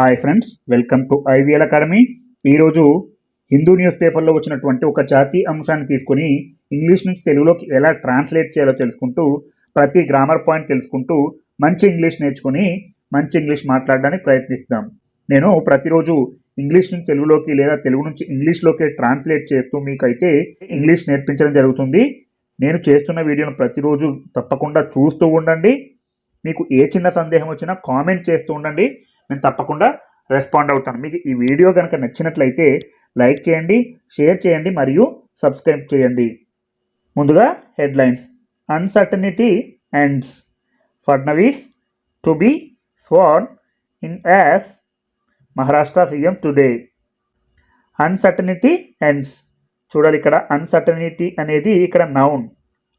Hi friends welcome to IVL academy. ఈరోజు Hindu news పేపర్లో వచ్చినటువంటి ఒక జాతీయ అంశాన్ని తీసుకొని ఇంగ్లీష్ నుంచి తెలుగులోకి ఎలా ట్రాన్స్లేట్ చేయాలో తెలుసుకుంటూ ప్రతి గ్రామర్ పాయింట్ తెలుసుకుంటూ మంచి ఇంగ్లీష్ నేర్చుకుని మంచి ఇంగ్లీష్ మాట్లాడడానికి ప్రయత్నిస్తాం. నేను ప్రతిరోజు ఇంగ్లీష్ నుంచి తెలుగులోకి లేదా తెలుగు నుంచి ఇంగ్లీష్లోకి ట్రాన్స్లేట్ చేస్తూ మీకైతే ఇంగ్లీష్ నేర్పించడం జరుగుతుంది. నేను చేస్తున్న వీడియోను ప్రతిరోజు తప్పకుండా చూస్తూ ఉండండి. మీకు ఏ చిన్న సందేహం వచ్చినా కామెంట్ చేస్తూ ఉండండి. నేను తప్పకుండా రెస్పాండ్ అవుతాను. మీకు ఈ వీడియో కనుక నచ్చినట్లయితే లైక్ చేయండి షేర్ చేయండి మరియు సబ్స్క్రైబ్ చేయండి. ముందుగా headlines. Uncertainty ends Fadnavis to be sworn in as Maharashtra CM today uncertainty ends చూడాలి ఇక్కడ అన్సర్టనిటీ అనేది ఇక్కడ నౌన్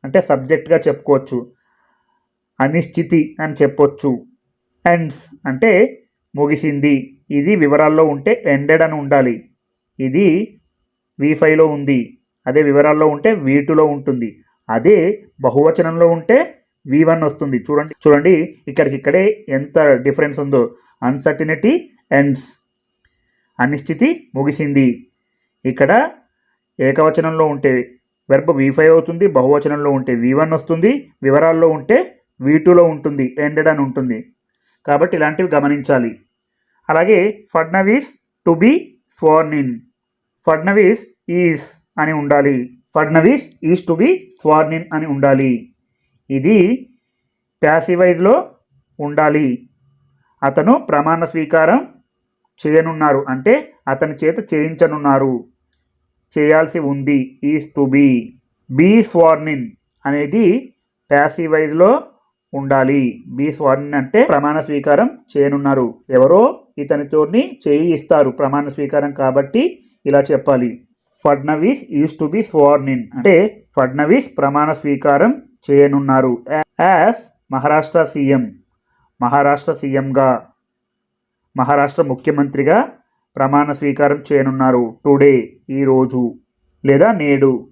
అంటే సబ్జెక్ట్గా చెప్పుకోవచ్చు. అనిశ్చితి అని చెప్పొచ్చు. ఎండ్స్ అంటే ముగిసింది. ఇది వివరాల్లో ఉంటే ఎండెడ్ అని ఉండాలి. ఇది వి ఫైవ్లో ఉంది. అదే వివరాల్లో ఉంటే వి టూలో ఉంటుంది. అదే బహువచనంలో ఉంటే వి వన్ వస్తుంది. చూడండి చూడండి. ఇక్కడికి ఇక్కడే ఎంత డిఫరెన్స్ ఉందో. అన్సర్టినిటీ ఎండ్స్ అనిశ్చితి ముగిసింది. ఇక్కడ ఏకవచనంలో ఉంటే వెర్బ్ వి ఫైవ్ అవుతుంది బహువచనంలో ఉంటే వి వన్ వస్తుంది వివరాల్లో ఉంటే వి టూలో ఉంటుంది ఎండెడ్ అని ఉంటుంది. కాబట్టి ఇలాంటివి గమనించాలి. అలాగే Fadnavis to be sworn in. Fadnavis is అని ఉండాలి. Fadnavis is to be sworn in అని ఉండాలి. ఇది ప్యాసివైజ్లో ఉండాలి. అతను ప్రమాణ స్వీకారం చేయనున్నారు. అంటే అతని చేత చేయించనున్నారు. చేయాల్సి ఉంది. Is to be. Be sworn in అనేది ప్యాసివైజ్లో ఉండాలి. బీ స్వార్నిన్ అంటే ప్రమాణ స్వీకారం చేయనున్నారు. ఎవరో ఇతనితోని చేయి ఇస్తారు. ప్రమాణ స్వీకారం కాబట్టి ఇలా చెప్పాలి. Fadnavis is to be sworn in అంటే ఫడ్నవీస్ ప్రమాణ స్వీకారం చేయనున్నారు. As Maharashtra CM. మహారాష్ట్ర సీఎంగా మహారాష్ట్ర ముఖ్యమంత్రిగా ప్రమాణ స్వీకారం చేయనున్నారు. టుడే ఈరోజు లేదా నేడు.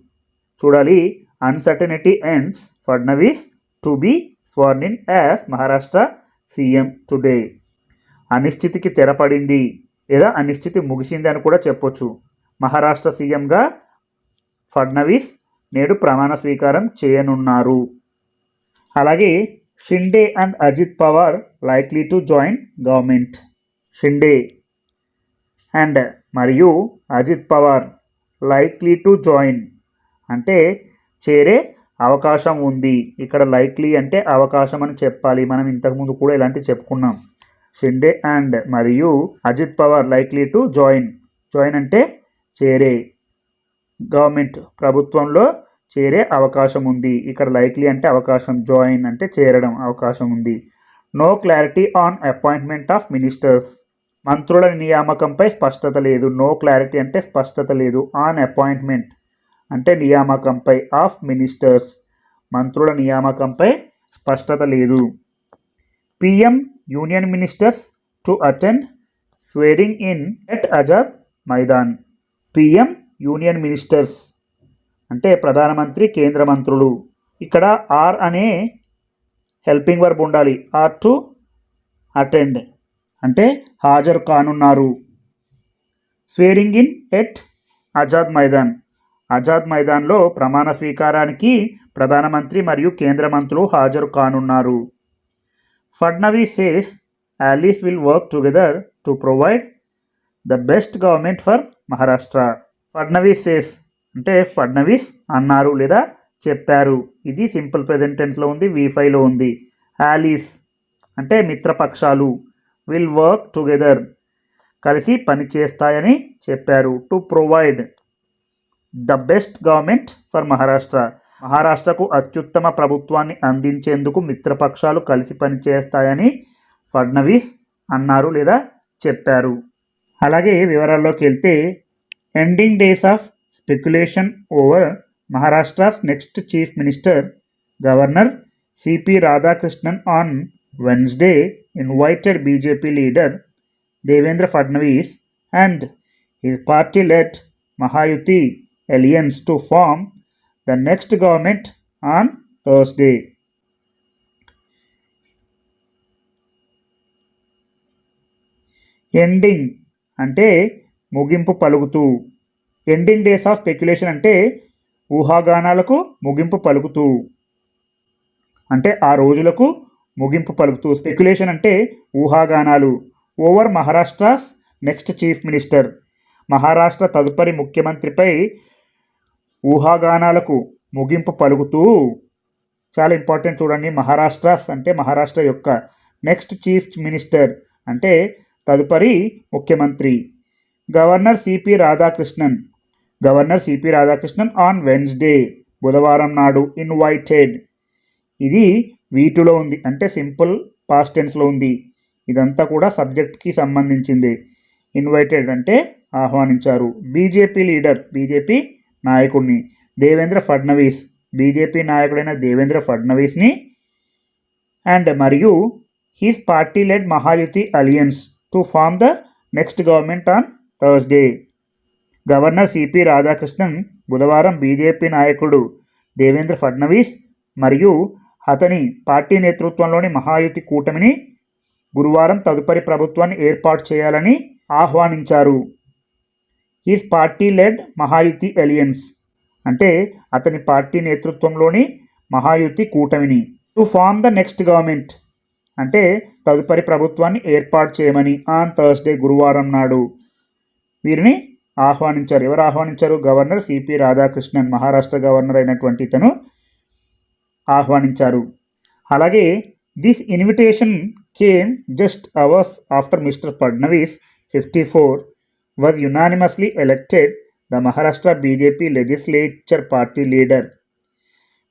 చూడాలి. Uncertainty ends Fadnavis to be sworn in as Maharashtra CM today అనిశ్చితికి తెరపడింది. లేదా అనిశ్చితి ముగిసింది అని కూడా చెప్పొచ్చు. మహారాష్ట్ర సీఎంగా ఫడ్నవీస్ నేడు ప్రమాణ స్వీకారం చేయనున్నారు. అలాగే Shinde and Ajit Pawar likely to join government Shinde and మరియు Ajit Pawar likely to join అంటే చేరే అవకాశం ఉంది. ఇక్కడ లైక్లీ అంటే అవకాశం అని చెప్పాలి. మనం ఇంతకుముందు కూడా ఇలాంటివి చెప్పుకున్నాం. షిండే అండ్ మరియు Ajit Pawar likely to join join అంటే చేరే. గవర్నమెంట్ ప్రభుత్వంలో చేరే అవకాశం ఉంది. ఇక్కడ లైక్లీ అంటే అవకాశం జాయిన్ అంటే చేరడం అవకాశం ఉంది. No clarity on appointment of ministers మంత్రుల నియామకంపై స్పష్టత లేదు. నో క్లారిటీ అంటే స్పష్టత లేదు. ఆన్ అపాయింట్మెంట్ అంటే నియామకంపై ఆఫ్ మినిస్టర్స్ మంత్రుల నియామకంపై స్పష్టత లేదు. PM union ministers to attend swearing in at Azad Maidan. PM union ministers అంటే ప్రధానమంత్రి కేంద్ర మంత్రులు. ఇక్కడ ఆర్ అనే హెల్పింగ్ వర్బ్ ఉండాలి. ఆర్ టు అటెండ్ అంటే హాజరు కానున్నారు. Swearing in at Azad Maidan. Azad మైదాన్లో ప్రమాణ స్వీకారానికి ప్రధానమంత్రి మరియు కేంద్ర మంత్రులు హాజరు కానున్నారు. Fadnavis says allies will work together to provide the best government for Maharashtra Fadnavis says అంటే ఫడ్నవీస్ అన్నారు లేదా చెప్పారు. ఇది సింపుల్ ప్రెజెంట్ టెన్స్లో ఉంది వీఫైలో ఉంది. ఆలీస్ అంటే మిత్రపక్షాలు విల్ వర్క్ టుగెదర్ కలిసి పనిచేస్తాయని చెప్పారు. To provide the best government for Maharashtra. మహారాష్ట్రకు అత్యుత్తమ ప్రభుత్వాన్ని అందించేందుకు మిత్రపక్షాలు కలిసి పనిచేస్తాయని ఫడ్నవీస్ అన్నారు లేదా చెప్పారు. అలాగే వివరాల్లోకి వెళ్తే ending days of speculation over Maharashtra's next chief minister governor CP Radhakrishnan on Wednesday invited BJP leader Devendra Fadnavis and his party led Mahayuti alliance to form the next government on Thursday. Ending అంటే ముగింపు పలుకుతూ. Ending days of speculation అంటే ఊహాగానాలకు ముగింపు పలుకుతూ. అంటే ఆ రోజులకు ముగింపు పలుకుతూ. స్పెక్యులేషన్ అంటే ఊహాగానాలు. Over Maharashtra's next chief minister Maharashtra తదుపరి ముఖ్యమంత్రిపై ఊహాగానాలకు ముగింపు పలుకుతూ చాలా ఇంపార్టెంట్ చూడండి మహారాష్ట్ర అంటే మహారాష్ట్ర యొక్క నెక్స్ట్ చీఫ్ మినిస్టర్ అంటే తదుపరి ముఖ్యమంత్రి. Governor CP Radhakrishnan. Governor CP Radhakrishnan on Wednesday బుధవారం నాడు ఇన్వైటెడ్. ఇది వీటిలో ఉంది అంటే సింపుల్ పాస్ట్ టెన్స్లో ఉంది. ఇదంతా కూడా సబ్జెక్ట్కి సంబంధించింది. ఇన్వైటెడ్ అంటే ఆహ్వానించారు. బీజేపీ లీడర్ బీజేపీ నాయకుడిని. దేవేంద్ర ఫడ్నవీస్. బీజేపీ నాయకుడైన దేవేంద్ర ఫడ్నవీస్ని అండ్ మరియు his party led Mahayuti alliance to form the next government on Thursday. Governor CP Radhakrishnan బుధవారం బీజేపీ నాయకుడు దేవేంద్ర ఫడ్నవీస్ మరియు అతని పార్టీ నేతృత్వంలోని మహాయుతి కూటమిని గురువారం తదుపరి ప్రభుత్వాన్ని ఏర్పాటు చేయాలని ఆహ్వానించారు. His party led Mahayuti alliance అంటే అతని పార్టీ నేతృత్వంలోని మహాయుతి కూటమిని. To form the next government. అంటే తదుపరి ప్రభుత్వాన్ని ఏర్పాటు చేయమని ఆన్ థర్స్డే గురువారం నాడు. వీరిని ఆహ్వానించారు. ఎవరు ఆహ్వానించారు? Governor CP Radhakrishnan Maharashtra governor అయినటువంటి ఇతను ఆహ్వానించారు. అలాగే this invitation came just hours after mister Fadnavis fifty four. Was unanimously elected the Maharashtra BJP legislature party leader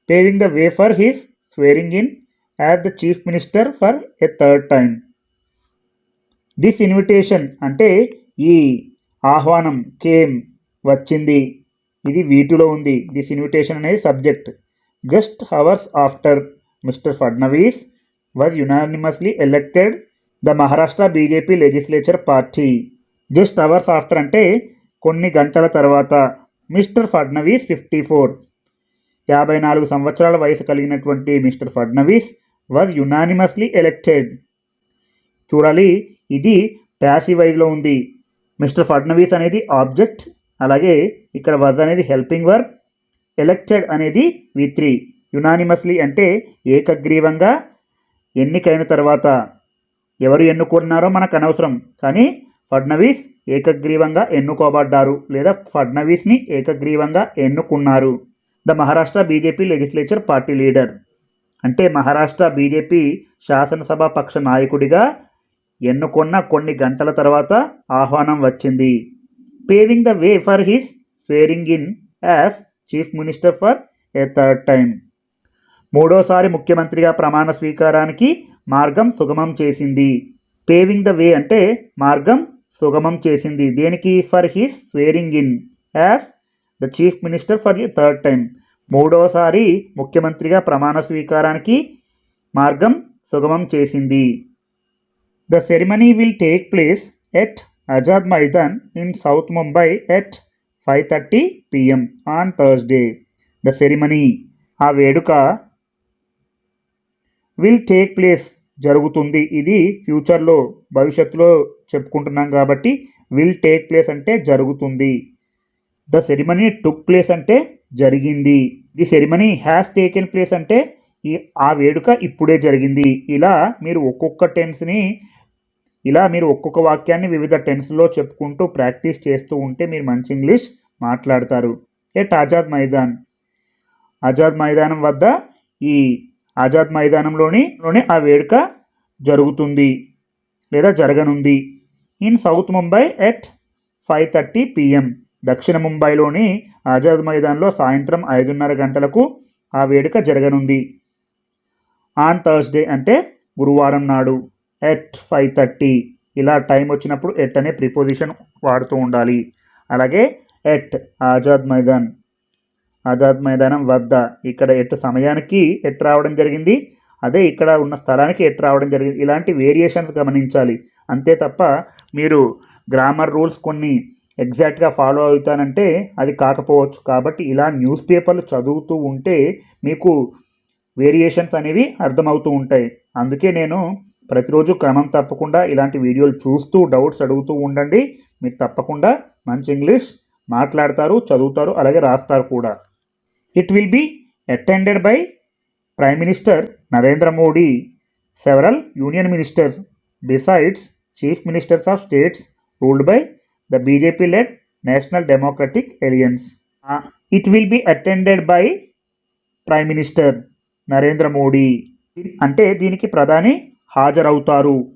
paving the way for his swearing in as the chief minister for a third time this invitation అంటే ఈ ఆహ్వానం came వచ్చింది? ఇది వీటిలో ఉంది. This invitation అనేది subject just hours after mister Fadnavis was unanimously elected the Maharashtra BJP legislature party just hours after అంటే కొన్ని గంటల తర్వాత. Mister Fadnavis fifty four. యాభై నాలుగు సంవత్సరాల వయసు కలిగినటువంటి mister Fadnavis was unanimously elected చూడాలి ఇది ప్యాసివైజ్లో ఉంది. మిస్టర్ ఫడ్నవీస్ అనేది ఆబ్జెక్ట్ అలాగే ఇక్కడ వజ్ అనేది హెల్పింగ్ వర్క్ ఎలెక్టెడ్ అనేది వి త్రీ యునానిమస్లీ అంటే ఏకగ్రీవంగా ఎన్నికైన తర్వాత. ఎవరు ఎన్నుకున్నారో మనకు అనవసరం కానీ ఫడ్నవీస్ ఏకగ్రీవంగా ఎన్నుకోబడ్డారు లేదా ఫడ్నవీస్ని ఏకగ్రీవంగా ఎన్నుకున్నారు. The Maharashtra BJP legislature party leader. అంటే మహారాష్ట్ర బీజేపీ శాసనసభ పక్ష నాయకుడిగా ఎన్నుకున్న కొన్ని గంటల తర్వాత ఆహ్వానం వచ్చింది. Paving the way for his swearing in as chief minister for a third time మూడోసారి ముఖ్యమంత్రిగా ప్రమాణ స్వీకారానికి మార్గం సుగమం చేసింది. పేవింగ్ ద వే అంటే మార్గం సుగమం చేసింది. దేనికి? For his swearing in as the chief minister for a third time మూడవసారి ముఖ్యమంత్రిగా ప్రమాణ స్వీకారానికి మార్గం సుగమం చేసింది. The ceremony will take place at Azad Maidan in south Mumbai at five thirty PM on Thursday the ceremony ఆ వేడుక will take place జరుగుతుంది. ఇది ఫ్యూచర్లో భవిష్యత్తులో చెప్పుకుంటున్నాం కాబట్టి విల్ టేక్ ప్లేస్ అంటే జరుగుతుంది. ద సెరిమనీ టుక్ ప్లేస్ అంటే జరిగింది. The ceremony has taken place అంటే ఈ ఆ వేడుక ఇప్పుడే జరిగింది. ఇలా మీరు ఒక్కొక్క టెన్స్ని ఇలా మీరు ఒక్కొక్క వాక్యాన్ని వివిధ టెన్స్లో చెప్పుకుంటూ ప్రాక్టీస్ చేస్తూ ఉంటే మీరు మంచి ఇంగ్లీష్ మాట్లాడతారు. ఎట్ ఆజాద్ మైదాన్ ఆజాద్ మైదానం వద్ద ఈ ఆజాద్ మైదానంలోని ఆ వేడుక జరుగుతుంది లేదా జరగనుంది. In south Mumbai at five thirty PM. దక్షిణ ముంబైలోని ఆజాద్ మైదాన్లో సాయంత్రం ఐదున్నర గంటలకు ఆ వేడుక జరగనుంది. ఆన్ థర్స్డే అంటే గురువారం నాడు ఎట్ ఫైవ్ థర్టీ. ఇలా టైం వచ్చినప్పుడు ఎట్ అనే ప్రిపోజిషన్ వాడుతూ ఉండాలి. అలాగే ఎట్ ఆజాద్ మైదాన్ ఆజాద్ మైదానం వద్ద ఇక్కడ ఎటు సమయానికి ఎట్ రావడం జరిగింది? అదే ఇక్కడ ఉన్న స్థలానికి ఎట్ రావడం జరిగింది? ఇలాంటి వేరియేషన్స్ గమనించాలి. అంతే తప్ప మీరు గ్రామర్ రూల్స్ కొన్ని ఎగ్జాక్ట్గా ఫాలో అవుతానంటే అది కాకపోవచ్చు. కాబట్టి ఇలా న్యూస్ పేపర్లు చదువుతూ ఉంటే మీకు వేరియేషన్స్ అనేవి అర్థమవుతూ ఉంటాయి. అందుకే నేను ప్రతిరోజు క్రమం తప్పకుండా ఇలాంటి వీడియోలు చూస్తూ డౌట్స్ అడుగుతూ ఉండండి. మీరు తప్పకుండా మంచి ఇంగ్లీష్ మాట్లాడతారు చదువుతారు అలాగే రాస్తారు కూడా. It will be attended by prime minister Narendra Modi several union ministers besides chief ministers of states ruled by the BJP led national democratic alliance it will be attended by prime minister Narendra Modi అంటే దీనికి ప్రధాని హాజరవుతారు.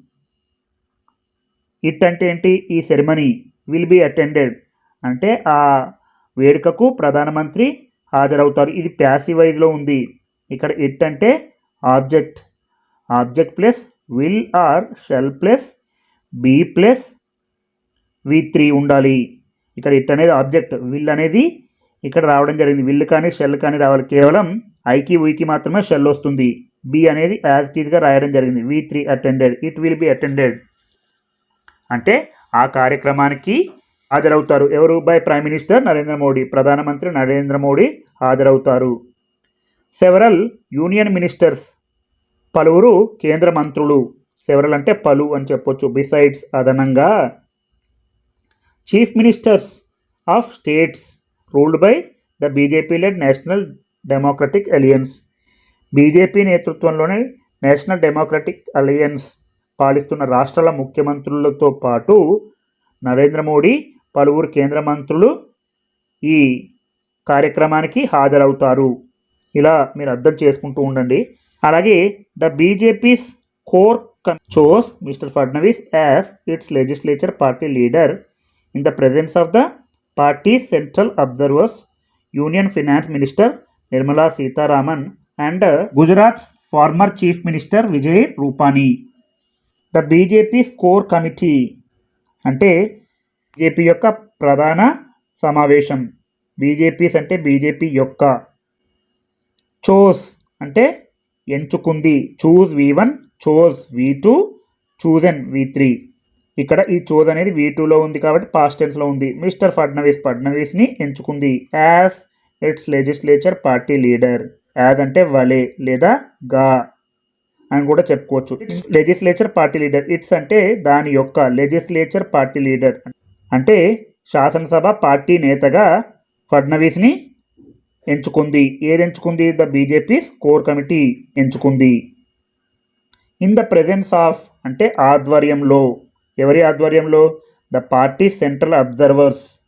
It అంటే ఏంటి? ఈ ceremony will be attended అంటే ఆ వేడుకకు ప్రధానమంత్రి హాజరవుతారు. ఇది ప్యాసివైజ్లో ఉంది. ఇక్కడ ఇట్ అంటే object object plus will or shall plus be plus V three ఉండాలి. ఇక్కడ ఇట్ అనేది ఆబ్జెక్ట్ విల్ అనేది ఇక్కడ రావడం జరిగింది. విల్ కానీ షెల్ కానీ రావాలి. కేవలం ఐకి వీకి మాత్రమే షెల్ వస్తుంది. బి అనేది యాజ్ టీజ్గా రాయడం జరిగింది. V three attended it will be attended అంటే ఆ కార్యక్రమానికి హాజరవుతారు. ఎవరు? By prime minister Narendra Modi. ప్రధానమంత్రి నరేంద్ర మోడీ హాజరవుతారు. సెవరల్ యూనియన్ మినిస్టర్స్ పలువురు కేంద్ర మంత్రులు. సెవరల్ అంటే పలు అని చెప్పొచ్చు. బిసైడ్స్ అదనంగా chief ministers of states ruled by the BJP led national democratic alliance. BJP నేతృత్వంలోని నేషనల్ డెమోక్రటిక్ అలయన్స్ పాలిస్తున్న రాష్ట్రాల ముఖ్యమంత్రులతో పాటు నరేంద్ర మోడీ పలువురు కేంద్ర మంత్రులు ఈ కార్యక్రమానికి హాజరవుతారు. ఇలా మీరు అర్థం చేసుకుంటూ ఉండండి. అలాగే the BJP's core chose mister Fadnavis as its legislature party leader in the presence of the party central observers union finance minister Nirmala Sitharaman and Gujarat former chief minister Vijay Rupani. The BJP score committee అంటే BJP యొక్క ప్రధాన సమావేశం. BJP's అంటే BJP యొక్క. Chose అంటే ఎంచుకుంది. Choose V one chose V two chosen V three. ఇక్కడ ఈ చోజ్ అనేది వి టూలో ఉంది కాబట్టి పాస్ట్ టెన్స్లో ఉంది. మిస్టర్ ఫడ్నవీస్ ఫడ్నవీస్ని ఎంచుకుంది. As its legislature party leader. As అంటే వలే లేదా గా అని కూడా చెప్పుకోవచ్చు. Its legislature party leader. Its అంటే దాని యొక్క లెజిస్లేచర్ పార్టీ లీడర్. అంటే శాసనసభ పార్టీ నేతగా ఫడ్నవీస్ని ఎంచుకుంది. ఏది ఎంచుకుంది? ద బీజేపీ కోర్ కమిటీ ఎంచుకుంది. ఇన్ ద ప్రెజెన్స్ ఆఫ్ అంటే ఆధ్వర్యంలో. ఎవరి ఆధ్వర్యంలో? The party central observers.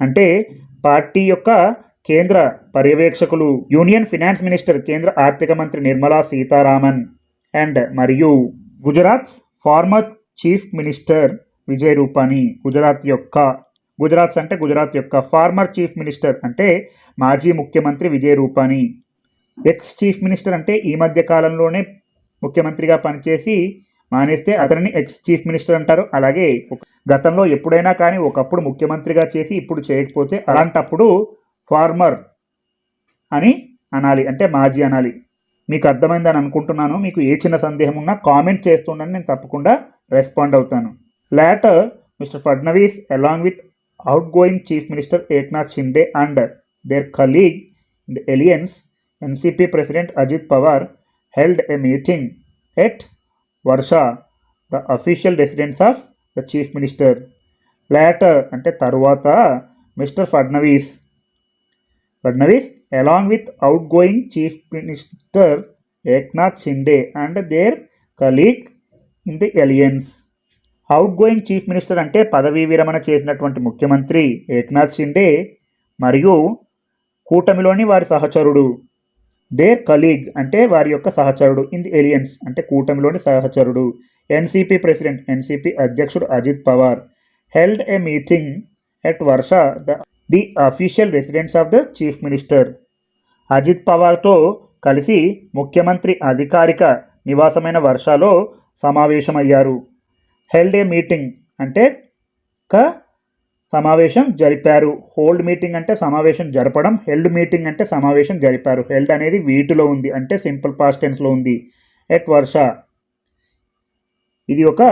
అంటే పార్టీ యొక్క కేంద్ర పర్యవేక్షకులు. యూనియన్ ఫినాన్స్ మినిస్టర్ కేంద్ర ఆర్థిక మంత్రి నిర్మలా సీతారామన్. అండ్ మరియు Gujarat former chief minister Vijay Rupani Gujarat యొక్క గుజరాత్ అంటే గుజరాత్ యొక్క ఫార్మర్ చీఫ్ మినిస్టర్ అంటే మాజీ ముఖ్యమంత్రి Vijay Rupani ex chief minister అంటే ఈ మధ్య కాలంలోనే ముఖ్యమంత్రిగా పనిచేసి మానేస్తే అతనిని ఎక్స్ చీఫ్ మినిస్టర్ అంటారు. అలాగే గతంలో ఎప్పుడైనా కానీ ఒకప్పుడు ముఖ్యమంత్రిగా చేసి ఇప్పుడు చేయకపోతే అలాంటప్పుడు ఫార్మర్ అని అనాలి అంటే మాజీ అనాలి. మీకు అర్థమైందని అనుకుంటున్నాను. మీకు ఏ చిన్న సందేహం ఉన్నా కామెంట్ చేస్తుండని నేను తప్పకుండా రెస్పాండ్ అవుతాను. Later mister Fadnavis along with outgoing chief minister Eknath Shinde and their colleague in the alliance NCP president Ajit Pawar held a meeting at Varsha the official residence of the chief minister later అంటే తరువాత mister Fadnavis Fadnavis along with outgoing chief minister Eknath Shinde and their colleague in the alliance outgoing chief minister అంటే పదవీ విరమణ చేసినటువంటి ముఖ్యమంత్రి ఏక్నాథ్ షిండే మరియు కూటమిలోని వారి సహచరుడు దేర్ కలీగ్ అంటే వారి యొక్క సహచరుడు ఇన్ ది ఎలియన్స్ అంటే కూటమిలోని సహచరుడు ఎన్సిపి ప్రెసిడెంట్ ఎన్సిపి అధ్యక్షుడు Ajit Pawar held a meeting at Varsha the the official residence of the chief minister Ajit పవార్తో కలిసి ముఖ్యమంత్రి అధికారిక నివాసమైన వర్షాలో సమావేశమయ్యారు. హెల్డ్ ఏ మీటింగ్ అంటే ఒక సమావేశం జరిపారు. హోల్డ్ మీటింగ్ అంటే సమావేశం జరపడం హెల్డ్ మీటింగ్ అంటే సమావేశం జరిపారు. హెల్డ్ అనేది వీటిలో ఉంది అంటే సింపుల్ పాస్ట్ టెన్స్లో ఉంది. ఎట్ వర్ష. ఇది ఒక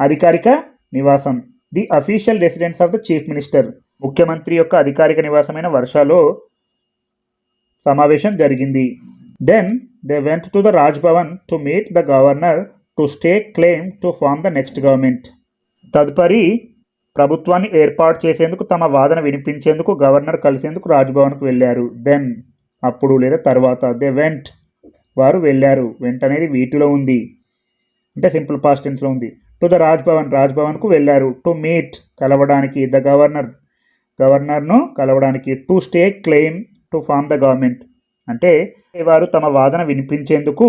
అధికారిక నివాసం. The official residence of the chief minister. ముఖ్యమంత్రి యొక్క అధికారిక నివాసమైన వర్షాలో సమావేశం జరిగింది. Then they went to the Raj Bhavan to meet the governor to stake claim to form the next government తదుపరి ప్రభుత్వాన్ని ఏర్పాటు చేసేందుకు తమ వాదన వినిపించేందుకు గవర్నర్ కలిసేందుకు రాజ్భవన్కు వెళ్ళారు. దెన్ అప్పుడు లేదా తర్వాత దే వెంట్ వారు వెళ్ళారు. వెంట అనేది వీటిలో ఉంది. అంటే సింపుల్ పాస్ట్ టెన్స్లో ఉంది. టు ద రాజ్భవన్ రాజ్భవన్కు వెళ్ళారు. టు మీట్ కలవడానికి ద గవర్నర్ గవర్నర్ను కలవడానికి to stake claim to form the government అంటే వారు తమ వాదన వినిపించేందుకు